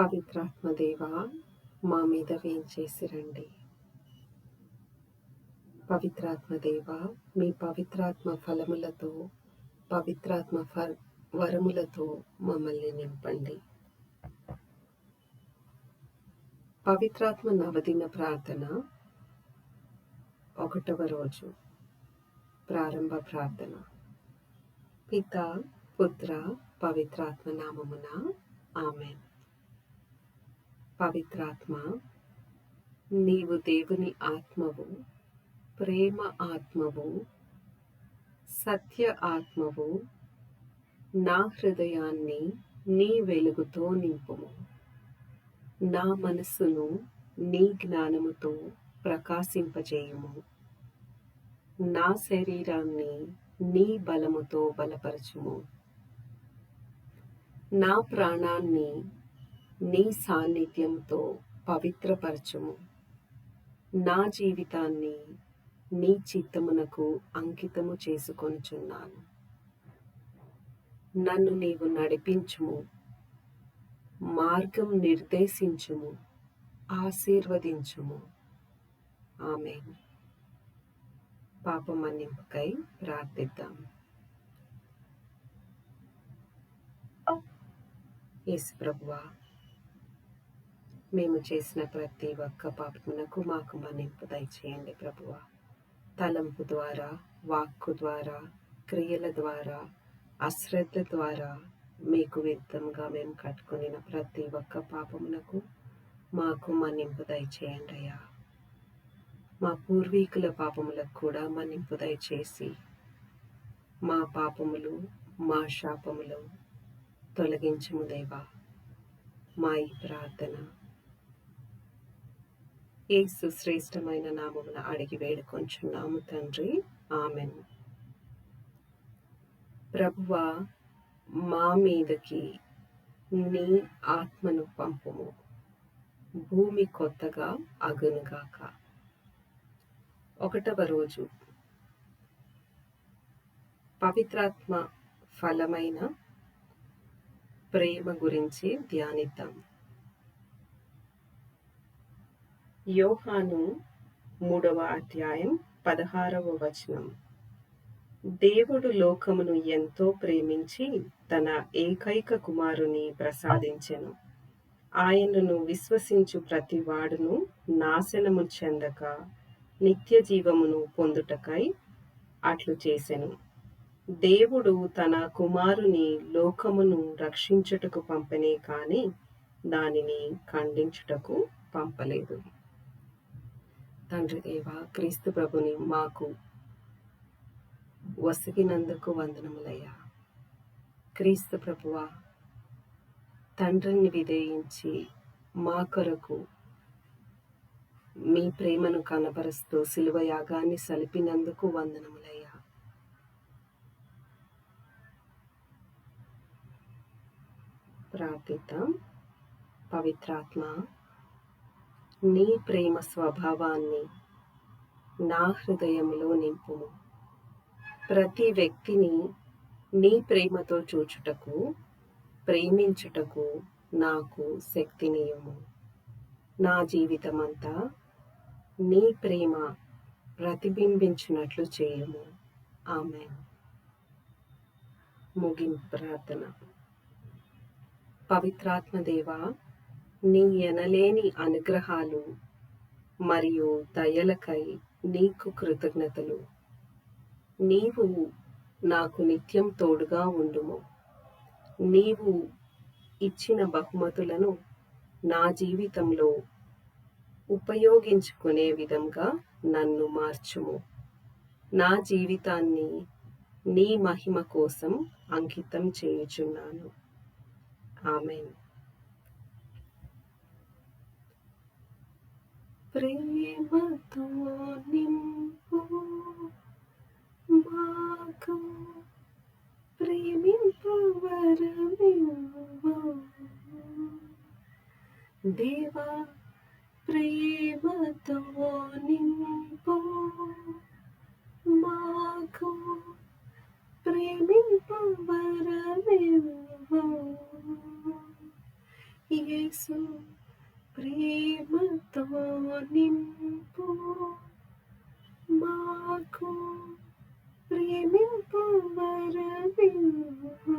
పవిత్రాత్మదేవా మా మీద వేంచేసి రండి పవిత్రాత్మదేవ మీ పవిత్రాత్మ ఫలములతో పవిత్రాత్మ వరములతో మమ్మల్ని నింపండి. పవిత్రాత్మ నవదిన ప్రార్థన ఒకటవ రోజు. ప్రారంభ ప్రార్థన. పిత పుత్ర పవిత్రాత్మ నామమున ఆమెన్. పవిత్రాత్మ నీవు దేవుని ఆత్మవు ప్రేమ ఆత్మవు సత్య ఆత్మవు నా హృదయాన్ని నీ వెలుగుతో నింపుము. నా మనస్సును నీ జ్ఞానముతో ప్రకాశింపజేయుము. నా శరీరాన్ని నీ బలముతో బలపరచుము. నా ప్రాణాన్ని నీ సాన్నిధ్యంతో పవిత్రపరచుము. నా జీవితాన్ని నీ చిత్తమునకు అంకితము చేసుకొనుచున్నాను. నన్ను నీవు నడిపించుము. మార్గం నిర్దేశించుము. ఆశీర్వదించుము. ఆమె పాప మన్నింపుకై ప్రార్థిద్దాం. యేసు ప్రభువా మేము చేసిన ప్రతి ఒక్క పాపమునకు మాకు మన్నింపు దయచేయండి ప్రభువ. తలంపు ద్వారా వాక్కు ద్వారా క్రియల ద్వారా అశ్రద్ధ ద్వారా మీకు విరుద్ధంగా మేము కట్టుకునిన ప్రతి ఒక్క పాపమునకు మాకు మన్నింపు దయచేయండి అయ్యా. మా పూర్వీకుల పాపములకు కూడా మన్నింపు దయచేసి మా పాపములు మా శాపములు తొలగించము దేవా. మా ఈ ప్రార్థన ఏసు శ్రేష్టమైన నామమున అడిగి వేడుకొంచున్నాము తండ్రి. ఆమెన్. ప్రభువ మా మీదకి నీ ఆత్మను పంపుము. భూమి కొత్తగా అగునుగాక ఒకటవ రోజు. పవిత్రాత్మ ఫలమైన ప్రేమ గురించి ధ్యానిద్దాం. యోహాను మూడవ అధ్యాయం పదహారవ వచనం. దేవుడు లోకమును ఎంతో ప్రేమించి తన ఏకైక కుమారుని ప్రసాదించెను. ఆయనను విశ్వసించు ప్రతి వాడును నాశనము చెందక నిత్య జీవమును పొందుటకై అట్లు చేసెను. దేవుడు తన కుమారుని లోకమును రక్షించుటకు పంపనే కాని దానిని ఖండించుటకు పంపలేదు. తండ్రి దేవ క్రీస్తు ప్రభుని మాకు వసిగినందుకు వందనములయ్యా. క్రీస్తు ప్రభువ తండ్రిని విధేయించి మా కొరకు మీ ప్రేమను కనబరుస్తూ శిలువ యాగాన్ని సలిపినందుకు వందనములయ్యా. ప్రార్థిత పవిత్రాత్మ నీ ప్రేమ స్వభావాన్ని నా హృదయంలో నింపుము. ప్రతి వ్యక్తిని నీ ప్రేమతో చూచుటకు ప్రేమించుటకు నాకు శక్తినియము. నా జీవితమంతా నీ ప్రేమ ప్రతిబింబించినట్లు చేయము. ఆమె ముగింపు ప్రార్థన. పవిత్రాత్మదేవా నీ ఎనలేని అనుగ్రహాలు మరియు దయలకై నీకు కృతజ్ఞతలు. నీవు నాకు నిత్యం తోడుగా ఉండుము. నీవు ఇచ్చిన బహుమతులను నా జీవితంలో ఉపయోగించుకునే విధంగా నన్ను మార్చుము. నా జీవితాన్ని నీ మహిమ కోసం అంకితం చేయుచున్నాను. ఆమెన్. ప్రేమతో నింపు మాకు ప్రేమింపవరమివ్వు. దేవా ప్రేమతో నింపు మాకు ప్రేమింపవరమివ్వు. యేసు ప్రేమతో నింపు మాకు ప్రేమింపు వరవింపు